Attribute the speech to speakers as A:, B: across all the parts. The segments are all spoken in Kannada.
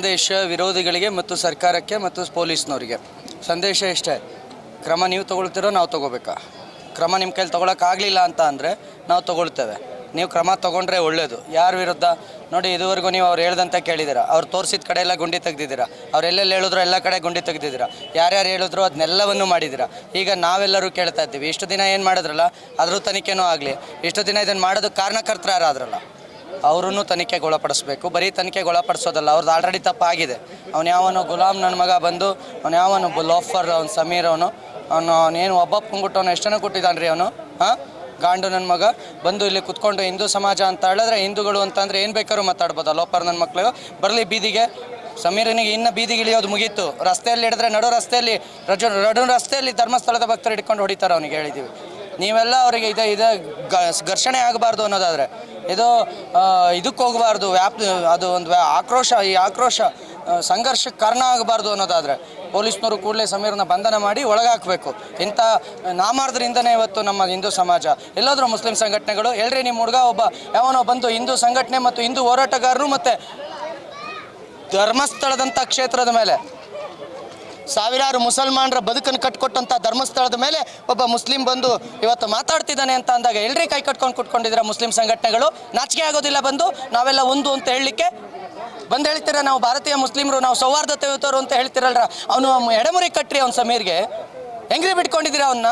A: ಸಂದೇಶ ವಿರೋಧಿಗಳಿಗೆ ಮತ್ತು ಸರ್ಕಾರಕ್ಕೆ ಮತ್ತು ಪೊಲೀಸ್ನವರಿಗೆ. ಸಂದೇಶ ಇಷ್ಟೇ. ಕ್ರಮ ನೀವು ತೊಗೊಳ್ತಿರೋ ನಾವು ತಗೋಬೇಕಾ? ಕ್ರಮ ನಿಮ್ಮ ಕೈಲಿ ತೊಗೊಳಕ್ಕಾಗಲಿಲ್ಲ ಅಂತ ಅಂದರೆ ನಾವು ತೊಗೊಳ್ತೇವೆ. ನೀವು ಕ್ರಮ ತೊಗೊಂಡ್ರೆ ಒಳ್ಳೆಯದು ಯಾರ ವಿರುದ್ಧ? ನೋಡಿ, ಇದುವರೆಗೂ ನೀವು ಅವ್ರು ಹೇಳ್ದಂತ ಕೇಳಿದ್ದೀರಾ ಅವ್ರು ತೋರಿಸಿದ ಕಡೆ ಎಲ್ಲ ಗುಂಡಿ ತೆಗ್ದಿದ್ದೀರಾ. ಅವ್ರು ಎಲ್ಲೆಲ್ಲಿ ಹೇಳಿದ್ರು ಎಲ್ಲ ಕಡೆ ಗುಂಡಿ ತೆಗ್ದಿದ್ದೀರಾ. ಯಾರ್ಯಾರು ಹೇಳಿದ್ರು ಅದನ್ನೆಲ್ಲವನ್ನು ಮಾಡಿದ್ದೀರಾ. ಈಗ ನಾವೆಲ್ಲರೂ ಕೇಳ್ತಾ ಇದ್ದೀವಿ. ಇಷ್ಟು ದಿನ ಏನು ಮಾಡಿದ್ರಲ್ಲ? ಅದ್ರ ತನಿಖೆನೂ ಆಗಲಿ. ಇಷ್ಟು ದಿನ ಇದನ್ನು ಮಾಡೋದಕ್ಕೆ ಕಾರಣಕರ್ತರು ಯಾರಾದ್ರಲ್ಲ ಅವರನ್ನು ತನಿಖೆಗೆ ಒಳಪಡಿಸ್ಬೇಕು ಬರೀ ತನಿಖೆಗೆ ಒಳಪಡಿಸೋದಲ್ಲ ಅವ್ರದ್ದು ಆಲ್ರೆಡಿ ತಪ್ಪಾಗಿದೆ. ಅವ್ನು ಯಾವನು ಗುಲಾಮ್ ನನ್ನ ಮಗ ಬಂದು, ಅವ್ನು ಯಾವನು ಲೋಫರ್ ಅವ್ನು ಸಮೀರ್ ಅವನು ಅವನು ಅವನೇನು ಒಬ್ಬಪ್ಪಂಗ್ಬಿಟ್ಟು ಅವನು ಎಷ್ಟು ಜನ ಕೊಟ್ಟಿದ್ದಾನೆ ರೀ ಅವನು? ಹಾಂ? ಗಾಂಡು ನನ್ನ ಮಗ ಬಂದು ಇಲ್ಲಿ ಕುತ್ಕೊಂಡು ಹಿಂದೂ ಸಮಾಜ ಅಂತ ಹೇಳಿದ್ರೆ ಹಿಂದೂಗಳು ಅಂತಂದರೆ ಏನು ಬೇಕಾದ್ರೂ ಮಾತಾಡ್ಬೋದು? ಲೋಪರ್ ನನ್ನ ಮಕ್ಕಳು ಬರಲಿ ಬೀದಿಗೆ. ಸಮೀರನಿಗೆ ಇನ್ನು ಬೀದಿಗೆ ಇಳಿಯೋದು ಮುಗೀತು. ರಸ್ತೆಯಲ್ಲಿ ಹಿಡಿದ್ರೆ ನಡು ರಸ್ತೆಯಲ್ಲಿ, ರಜ, ನಡು ರಸ್ತೆಯಲ್ಲಿ ಧರ್ಮಸ್ಥಳದ ಭಕ್ತರು ಹಿಡ್ಕೊಂಡು ಹೊಡಿತಾರೆ ಅವನಿಗೆ ಹೇಳಿದ್ದೀವಿ ನೀವೆಲ್ಲ ಅವರಿಗೆ ಇದೆ ಇದೆ ಘರ್ಷಣೆ ಆಗಬಾರ್ದು ಅನ್ನೋದಾದರೆ. ಇದು ಇದಕ್ಕೆ ಹೋಗಬಾರ್ದು, ವ್ಯಾಪ್, ಅದು ಒಂದು ಆಕ್ರೋಶ, ಈ ಆಕ್ರೋಶ ಸಂಘರ್ಷಕ್ಕೆ ಕಾರಣ ಆಗಬಾರ್ದು ಅನ್ನೋದಾದರೆ. ಪೊಲೀಸ್ನವರು ಕೂಡಲೇ ಸಮೀರನ ಬಂಧನ ಮಾಡಿ ಒಳಗಾಕಬೇಕು. ಇಂಥ ನಾಮಾರ್ದ್ರಿಂದನೇ ಇವತ್ತು ನಮ್ಮ ಹಿಂದೂ ಸಮಾಜ. ಎಲ್ಲಾದರೂ ಮುಸ್ಲಿಂ ಸಂಘಟನೆಗಳು, ಹೇಳ್ರಿ ನಿಮ್ಮ ಹುಡುಗ, ಒಬ್ಬ, ಯಾವನೋ ಬಂದು ಹಿಂದೂ ಸಂಘಟನೆ ಮತ್ತು ಹಿಂದೂ ಹೋರಾಟಗಾರರು ಮತ್ತು ಧರ್ಮಸ್ಥಳದಂಥ ಕ್ಷೇತ್ರದ ಮೇಲೆ. ಸಾವಿರಾರು ಮುಸಲ್ಮಾನರ ಬದುಕನ್ನು ಕಟ್ಕೊಟ್ಟಂಥ ಧರ್ಮಸ್ಥಳದ ಮೇಲೆ ಒಬ್ಬ ಮುಸ್ಲಿಂ ಬಂದು ಇವತ್ತು ಮಾತಾಡ್ತಿದ್ದಾನೆ ಅಂತ ಅಂದಾಗ ಎಲ್ರಿ ಕೈ ಕಟ್ಕೊಂಡು ಕುಟ್ಕೊಂಡಿದ್ದೀರಾ ಮುಸ್ಲಿಂ ಸಂಘಟನೆಗಳು? ನಾಚಿಕೆ ಆಗೋದಿಲ್ಲ ಬಂದು, ನಾವೆಲ್ಲ ಒಂದು ಅಂತ ಹೇಳಲಿಕ್ಕೆ? ಬಂದು ಹೇಳ್ತೀರ ನಾವು ಭಾರತೀಯ ಮುಸ್ಲಿಮರು, ನಾವು ಸೌಹಾರ್ದತೆಯುತರು ಅಂತ ಹೇಳ್ತಿರಲ್ರ? ಅವನು ಎಡಮುರಿ ಕಟ್ರಿ ಅವ್ನ ಸಮೀರ್ಗೆ. ಹೆಂಗ್ರಿ ಬಿಟ್ಕೊಂಡಿದ್ದೀರಾ ಅವನ್ನ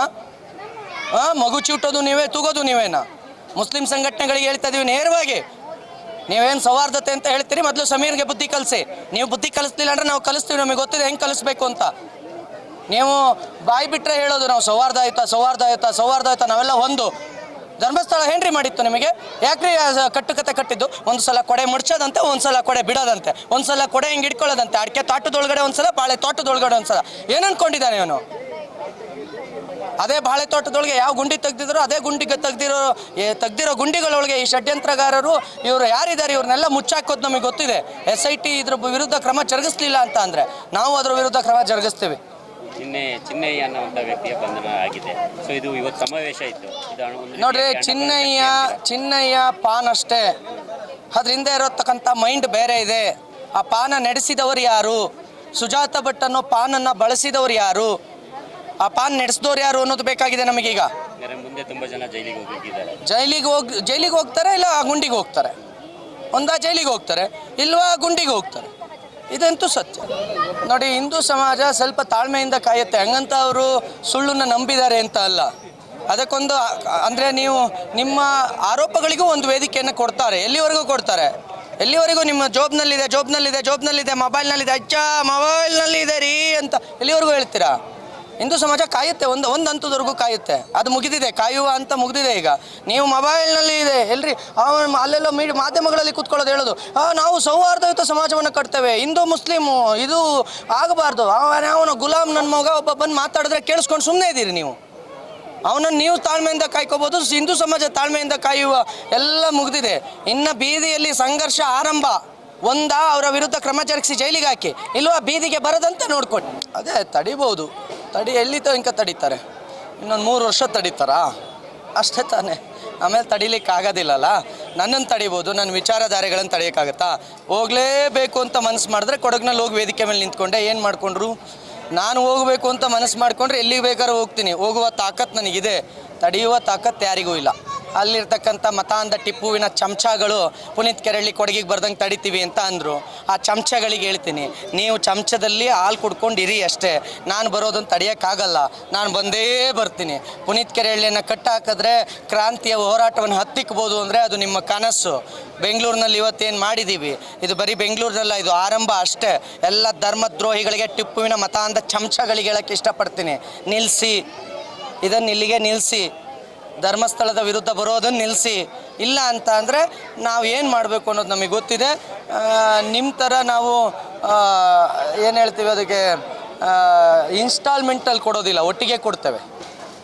A: ಹಾಂ ಮಗು ಚೂಟೋದು ನೀವೇ, ತೂಗೋದು ನೀವೇನಾ? ಮುಸ್ಲಿಂ ಸಂಘಟನೆಗಳಿಗೆ ಹೇಳ್ತಾ ಇದೀವಿ ನೇರವಾಗಿ. ನೀವೇನು ಸೌಹಾರ್ದತೆ ಅಂತ ಹೇಳ್ತೀರಿ, ಮೊದಲು ಸಮೀರ್ಗೆ ಬುದ್ಧಿ ಕಲಸಿ. ನೀವು ಬುದ್ಧಿ ಕಲಿಸ್ಲಿಲ್ಲ ಅಂದ್ರೆ ನಾವು ಕಲಿಸ್ತೀವಿ, ನಮಗೆ ಗೊತ್ತಿದೆ ಹೆಂಗೆ ಕಲಿಸ್ಬೇಕು ಅಂತ. ನೀವು ಬಾಯಿ ಬಿಟ್ಟರೆ ಹೇಳೋದು ನಾವು ಸೌಹಾರ್ದಾಯುತ ಸೌಹಾರ್ದಾಯುತ ಸೌಹಾರ್ದಾಯುತ, ನಾವೆಲ್ಲ ಒಂದು. ಧರ್ಮಸ್ಥಳ ಏನ್ರಿ ಮಾಡಿತ್ತು ನಿಮಗೆ? ಯಾಕ್ರಿ ಕಟ್ಟು ಕತೆ ಕಟ್ಟುಕತೆ ಕಟ್ಟಿದ್ದು? ಒಂದು ಸಲ ಕೊಡೆ ಮುಡ್ಸೋದಂತೆ, ಒಂದು ಸಲ ಕೊಡೆ ಬಿಡೋದಂತೆ. ಒಂದು ಸಲ ಕೊಡೆ ಹಿಂಗೆ ಇಟ್ಕೊಳ್ಳೋದಂತೆ ಅಡಿಕೆ ತಾಟದೊಳಗಡೆ ಒಂದು ಸಲ ಬಾಳೆ ತೋಟದೊಳಗಡೆ ಒಂದು ಸಲ ಏನು ಅನ್ಕೊಂಡಿದ್ದಾನೆ ಅವನು ಅದೇ ಬಾಳೆ ತೋಟದೊಳಗೆ ಯಾವ ಗುಂಡಿ ತೆಗ್ದಿದ್ರು ಅದೇ ಗುಂಡಿಗೆ ತೆಗ್ದಿರೋ ತೆಗ್ದಿರೋ ಗುಂಡಿಗಳೊಳಗೆ ಈ ಷಡ್ಯಂತ್ರಗಾರರು ಇವರು ಯಾರಿದ್ದಾರೆ ಇವ್ರನ್ನೆಲ್ಲ ಮುಚ್ಚಾಕೋದು ನಮಗೆ ಗೊತ್ತಿದೆ. ಎಸ್ ಐ ಟಿ ಇದ್ರ ವಿರುದ್ಧ ಕ್ರಮ ಜರುಗಿಸ್ಲಿಲ್ಲ ಅಂತ ಅಂದ್ರೆ ನಾವು ಅದ್ರ ವಿರುದ್ಧ ಕ್ರಮ ಜರುಗಿಸ್ತೀವಿ.
B: ಚಿನ್ನಯ್ಯ ಅನ್ನುವಂಥ ವ್ಯಕ್ತಿಯ ಬಂಧನ ಆಗಿದೆ. ಸೊ ಇದು ಇವತ್ತು ಸಮಾವೇಶ ಇತ್ತು.
A: ನೋಡ್ರಿ ಚಿನ್ನಯ್ಯ ಚಿನ್ನಯ್ಯ ಪಾನ್ ಅಷ್ಟೇ. ಅದ್ರ ಹಿಂದೆ ಇರತಕ್ಕಂಥ ಮೈಂಡ್ ಬೇರೆ ಇದೆ. ಆ ಪಾನ ನಡೆಸಿದವರು ಯಾರು? ಸುಜಾತ ಭಟ್ ಅನ್ನೋ ಪಾನನ್ನು ಬಳಸಿದವರು ಯಾರು? ಆ ಪಾನ್ ನಡೆಸಿದವ್ರು ಯಾರು ಅನ್ನೋದು ಬೇಕಾಗಿದೆ ನಮಗೀಗ.
B: ಈಗ ಮುಂದೆ ತುಂಬಾ ಜನ ಜೈಲಿಗೆ ಹೋಗ್ಬೇಕಿದ್ದಾರೆ
A: ಜೈಲಿಗೆ ಹೋಗಿ ಜೈಲಿಗೆ ಹೋಗ್ತಾರೆ ಇಲ್ಲ ಆ ಗುಂಡಿಗೆ ಹೋಗ್ತಾರೆ? ಒಂದಾ ಜೈಲಿಗೆ ಹೋಗ್ತಾರೆ ಇಲ್ವಾ ಗುಂಡಿಗೆ ಹೋಗ್ತಾರೆ? ಇದಂತೂ ಸತ್ಯ. ನೋಡಿ ಹಿಂದೂ ಸಮಾಜ ಸ್ವಲ್ಪ ತಾಳ್ಮೆಯಿಂದ ಕಾಯುತ್ತೆ. ಹಂಗಂತ ಅವರು ಸುಳ್ಳನ್ನು ನಂಬಿದ್ದಾರೆ ಅಂತ ಅಲ್ಲ. ಅದಕ್ಕೊಂದು ಅಂದರೆ ನೀವು ನಿಮ್ಮ ಆರೋಪಗಳಿಗೂ ಒಂದು ವೇದಿಕೆಯನ್ನು ಕೊಡ್ತಾರೆ. ಎಲ್ಲಿವರೆಗೂ ಕೊಡ್ತಾರೆ? ಎಲ್ಲಿವರೆಗೂ ನಿಮ್ಮ ಜೋಬ್ನಲ್ಲಿದೆ ಜೋಬ್ನಲ್ಲಿದೆ ಜೋಬ್ನಲ್ಲಿದೆ ಮೊಬೈಲ್ನಲ್ಲಿದೆ ಅಚ್ಚ ಮೊಬೈಲ್ನಲ್ಲಿ ಇದೆ ರೀ ಅಂತ ಎಲ್ಲಿವರೆಗೂ ಹೇಳ್ತೀರಾ? ಹಿಂದೂ ಸಮಾಜ ಕಾಯುತ್ತೆ, ಒಂದು ಒಂದು ಹಂತದವರೆಗೂ ಕಾಯುತ್ತೆ. ಅದು ಮುಗಿದಿದೆ, ಕಾಯುವ ಅಂತ ಮುಗಿದಿದೆ ಈಗ. ನೀವು ಮೊಬೈಲ್ನಲ್ಲಿ ಇದೆ, ಎಲ್ರಿ? ಅಲ್ಲೆಲ್ಲ ಮೀಡಿ ಮಾಧ್ಯಮಗಳಲ್ಲಿ ಕೂತ್ಕೊಳ್ಳೋದು ಹೇಳೋದು. ನಾವು ಸೌಹಾರ್ದಯುತ ಸಮಾಜವನ್ನು ಕಟ್ತೇವೆ. ಹಿಂದೂ ಮುಸ್ಲಿಮು ಇದು ಆಗಬಾರ್ದು. ಅವನ ಗುಲಾಮ್ ನನ್ನ ಮಗ ಒಬ್ಬ ಬಂದು ಮಾತಾಡಿದ್ರೆ ಕೇಳಿಸ್ಕೊಂಡು ಸುಮ್ಮನೆ ಇದ್ದೀರಿ ನೀವು. ಅವನನ್ನು ನೀವು ತಾಳ್ಮೆಯಿಂದ ಕಾಯ್ಕೋಬೋದು, ಹಿಂದೂ ಸಮಾಜ ತಾಳ್ಮೆಯಿಂದ ಕಾಯುವ ಎಲ್ಲ ಮುಗಿದಿದೆ. ಇನ್ನು ಬೀದಿಯಲ್ಲಿ ಸಂಘರ್ಷ ಆರಂಭ. ಒಂದಾ ಅವರ ವಿರುದ್ಧ ಕ್ರಮ ಜರುಗಿಸಿ ಜೈಲಿಗೆ ಹಾಕಿ. ಇಲ್ವಾ, ಬೀದಿಗೆ ಬರದಂತೆ ನೋಡ್ಕೊಟ್ಟು ಅದೇ, ತಡಿಬೋದು. ತಡಿ, ಎಲ್ಲಿ ತನಕ ತಡೀತಾರೆ? ಇನ್ನೊಂದು ಮೂರು ವರ್ಷ ತಡೀತಾರಾ? ಅಷ್ಟೇ ತಾನೇ. ಆಮೇಲೆ ತಡಿಲಿಕ್ಕೆ ಆಗೋದಿಲ್ಲಲ್ಲ ನನ್ನನ್ನು ತಡಿಬೋದು ನನ್ನ ವಿಚಾರಧಾರೆಗಳನ್ನು ತಡೆಯೋಕ್ಕಾಗತ್ತಾ? ಹೋಗಲೇಬೇಕು ಅಂತ ಮನಸ್ಸು ಮಾಡಿದ್ರೆ ಕೊಡಗಿನಲ್ಲಿ ಹೋಗಿ ವೇದಿಕೆ ಮೇಲೆ ನಿಂತ್ಕೊಂಡೆ, ಏನು ಮಾಡಿಕೊಂಡ್ರು? ನಾನು ಹೋಗಬೇಕು ಅಂತ ಮನಸ್ಸು ಮಾಡಿಕೊಂಡ್ರೆ ಎಲ್ಲಿಗೆ ಬೇಕಾದ್ರೂ ಹೋಗ್ತೀನಿ. ಹೋಗುವ ತಾಕತ್ತು ನನಗಿದೆ. ತಡೆಯುವ ತಾಕತ್ತು ಯಾರಿಗೂ ಇಲ್ಲ. ಅಲ್ಲಿರ್ತಕ್ಕಂಥ ಮತಾಂಧ ಟಿಪ್ಪುವಿನ ಚಮಚಗಳು ಪುನೀತ್ ಕೆರಳ್ಳಿ ಕೊಡಗಿಗೆ ಬರ್ದಂಗೆ ತಡಿತೀವಿ ಅಂತ ಅಂದರು. ಆ ಚಮಚಗಳಿಗೆ ಹೇಳ್ತೀನಿ, ನೀವು ಚಮಚದಲ್ಲಿ ಹಾಲು ಕುಡ್ಕೊಂಡು ಇರಿ ಅಷ್ಟೇ. ನಾನು ಬರೋದನ್ನು ತಡೆಯೋಕ್ಕಾಗಲ್ಲ. ನಾನು ಬಂದೇ ಬರ್ತೀನಿ. ಪುನೀತ್ ಕೆರಳ್ಳಿಯನ್ನು ಕಟ್ಟಾಕಿದ್ರೆ ಕ್ರಾಂತಿಯ ಹೋರಾಟವನ್ನು ಹತ್ತಿಕ್ಬೋದು ಅಂದರೆ ಅದು ನಿಮ್ಮ ಕನಸು. ಬೆಂಗಳೂರಿನಲ್ಲಿ ಇವತ್ತೇನು ಮಾಡಿದ್ದೀವಿ? ಇದು ಬರೀ ಬೆಂಗಳೂರಿನಲ್ಲ, ಇದು ಆರಂಭ ಅಷ್ಟೇ. ಎಲ್ಲ ಧರ್ಮದ್ರೋಹಿಗಳಿಗೆ ಟಿಪ್ಪುವಿನ ಮತಾಂಧ ಚಮಚಗಳಿಗೆ ಹೇಳೋಕ್ಕೆ ಇಷ್ಟಪಡ್ತೀನಿ. ನಿಲ್ಲಿಸಿ. ಇದನ್ನು ಇಲ್ಲಿಗೆ ನಿಲ್ಲಿಸಿ. ಧರ್ಮಸ್ಥಳದ ವಿರುದ್ಧ ಬರೋದನ್ನು ನಿಲ್ಲಿಸಿ ಇಲ್ಲ ಅಂತ ಅಂದರೆ ನಾವು ಏನು ಮಾಡಬೇಕು ಅನ್ನೋದು ನಮಗೆ ಗೊತ್ತಿದೆ. ನಿಮ್ಮ ಥರ ನಾವು ಏನು ಹೇಳ್ತೀವಿ ಅದಕ್ಕೆ ಇನ್ಸ್ಟಾಲ್ಮೆಂಟಲ್ಲಿ ಕೊಡೋದಿಲ್ಲ, ಒಟ್ಟಿಗೆ ಕೊಡ್ತೇವೆ.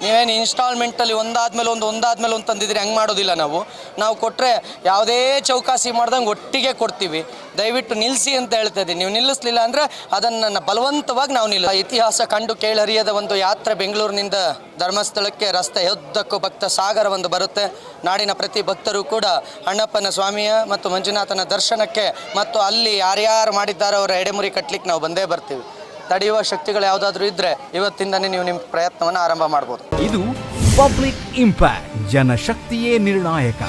A: ನೀವೇನು ಇನ್ಸ್ಟಾಲ್ಮೆಂಟಲ್ಲಿ ಒಂದಾದ್ಮೇಲೆ ಒಂದು ಒಂದಾದ್ಮೇಲೆ ಒಂದು ತಂದಿದ್ರೆ ಹೆಂಗೆ ಮಾಡೋದಿಲ್ಲ ನಾವು. ನಾವು ಕೊಟ್ಟರೆ ಯಾವುದೇ ಚೌಕಾಸಿ ಮಾಡ್ದಂಗೆ ಒಟ್ಟಿಗೆ ಕೊಡ್ತೀವಿ. ದಯವಿಟ್ಟು ನಿಲ್ಲಿಸಿ ಅಂತ ಹೇಳ್ತಾ ಇದ್ದೀನಿ. ನೀವು ನಿಲ್ಲಿಸ್ಲಿಲ್ಲ ಅಂದರೆ ಅದನ್ನು ಬಲವಂತವಾಗಿ ನಾವು ನಿಲ್ಲ ಇತಿಹಾಸ ಕಂಡು ಕೇಳರಿಯದ ಒಂದು ಯಾತ್ರೆ ಬೆಂಗಳೂರಿನಿಂದ ಧರ್ಮಸ್ಥಳಕ್ಕೆ ರಸ್ತೆ ಯುದ್ಧಕ್ಕೂ ಭಕ್ತ ಸಾಗರ ಒಂದು ಬರುತ್ತೆ. ನಾಡಿನ ಪ್ರತಿ ಭಕ್ತರು ಕೂಡ ಅಣ್ಣಪ್ಪನ ಸ್ವಾಮಿಯ ಮತ್ತು ಮಂಜುನಾಥನ ದರ್ಶನಕ್ಕೆ ಮತ್ತು ಅಲ್ಲಿ ಯಾರ್ಯಾರು ಮಾಡಿದ್ದಾರೋ ಅವರ ಎಡೆಮುರಿ ಕಟ್ಟಲಿಕ್ಕೆ ನಾವು ಬಂದೇ ಬರ್ತೀವಿ. ತಡೆಯುವ ಶಕ್ತಿಗಳು ಯಾವುದಾದ್ರೂ ಇದ್ದರೆ ಇವತ್ತಿಂದನೇ ನೀವು ನಿಮ್ಮ ಪ್ರಯತ್ನವನ್ನು ಆರಂಭ ಮಾಡ್ಬೋದು.
C: ಇದು ಪಬ್ಲಿಕ್ ಇಂಪ್ಯಾಕ್ಟ್, ಜನಶಕ್ತಿಯೇ ನಿರ್ಣಾಯಕ.